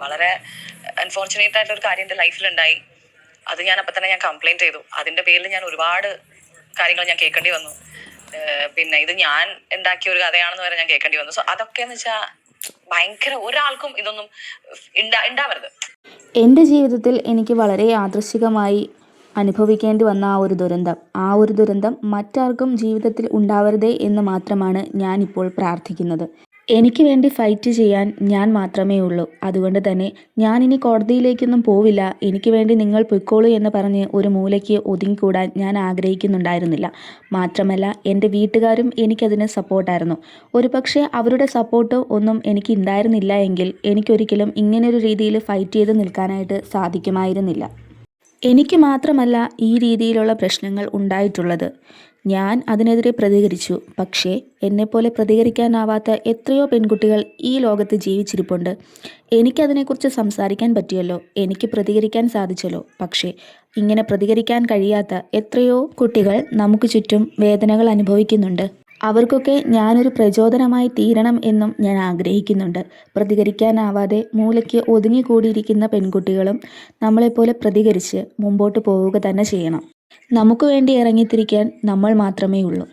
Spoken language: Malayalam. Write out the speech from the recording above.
വളരെ അൺഫോർച്ചുനേറ്റ് ആയിട്ടൊരു കാര്യം എന്റെ ലൈഫിലുണ്ടായി അത് ഞാൻ അപ്പം തന്നെ ഞാൻ കംപ്ലൈന്റ് ചെയ്തു. അതിന്റെ പേരിൽ ഞാൻ ഒരുപാട് കാര്യങ്ങൾ ഞാൻ കേൾക്കേണ്ടി വന്നു. പിന്നെ ഇത് ഞാൻ ഉണ്ടാക്കിയ ഒരു കഥയാണെന്ന് വരെ ഞാൻ കേൾക്കേണ്ടി വന്നു. സോ അതൊക്കെ എന്ന് വെച്ചാൽ ഭയങ്കര ഒരാൾക്കും ഇതൊന്നും ഉണ്ടാ ഉണ്ടാവരുത് എന്റെ ജീവിതത്തിൽ എനിക്ക് വളരെ യാദൃശികമായി അനുഭവിക്കേണ്ടി വന്ന ആ ഒരു ദുരന്തം. ആ ഒരു ദുരന്തം മറ്റാർക്കും ജീവിതത്തിൽ ഉണ്ടാവരുതേ എന്ന് മാത്രമാണ് ഞാനിപ്പോൾ പ്രാർത്ഥിക്കുന്നത്. എനിക്ക് വേണ്ടി ഫൈറ്റ് ചെയ്യാൻ ഞാൻ മാത്രമേ ഉള്ളൂ. അതുകൊണ്ട് തന്നെ ഞാൻ ഇനി കോടതിയിലേക്കൊന്നും പോവില്ല. എനിക്ക് വേണ്ടി നിങ്ങൾ പൊയ്ക്കോളൂ എന്ന് പറഞ്ഞ് ഒരു മൂലയ്ക്ക് ഒതുങ്ങിക്കൂടാൻ ഞാൻ ആഗ്രഹിക്കുന്നുണ്ടായിരുന്നില്ല. മാത്രമല്ല എന്റെ വീട്ടുകാരും എനിക്കതിന് സപ്പോർട്ടായിരുന്നു. ഒരു പക്ഷേ അവരുടെ സപ്പോർട്ട് ഒന്നും എനിക്ക് ഉണ്ടായിരുന്നില്ല എങ്കിൽ എനിക്കൊരിക്കലും ഇങ്ങനൊരു രീതിയിൽ ഫൈറ്റ് ചെയ്ത് നിൽക്കാനായിട്ട് സാധിക്കുമായിരുന്നില്ല. എനിക്ക് മാത്രമല്ല ഈ രീതിയിലുള്ള പ്രശ്നങ്ങൾ ഉണ്ടായിട്ടുള്ളത്. ഞാൻ അതിനെതിരെ പ്രതികരിച്ചു. പക്ഷേ എന്നെപ്പോലെ പ്രതികരിക്കാനാവാത്ത എത്രയോ പെൺകുട്ടികൾ ഈ ലോകത്ത് ജീവിച്ചിരിപ്പുണ്ട്. എനിക്കതിനെക്കുറിച്ച് സംസാരിക്കാൻ പറ്റിയല്ലോ. എനിക്ക് പ്രതികരിക്കാൻ സാധിച്ചല്ലോ. പക്ഷേ ഇങ്ങനെ പ്രതികരിക്കാൻ കഴിയാത്ത എത്രയോ കുട്ടികൾ നമുക്ക് ചുറ്റും വേദനകൾ അനുഭവിക്കുന്നുണ്ട്. അവർക്കൊക്കെ ഞാനൊരു പ്രചോദനമായി തീരണം എന്നും ഞാൻ ആഗ്രഹിക്കുന്നുണ്ട്. പ്രതികരിക്കാനാവാതെ മൂലയ്ക്ക് ഒതുങ്ങിക്കൂടിയിരിക്കുന്ന പെൺകുട്ടികളും നമ്മളെപ്പോലെ പ്രതികരിച്ച് മുമ്പോട്ട് പോവുക തന്നെ ചെയ്യണം. നമുക്ക് വേണ്ടി ഇറങ്ങിത്തിരിക്കാൻ നമ്മൾ മാത്രമേ ഉള്ളൂ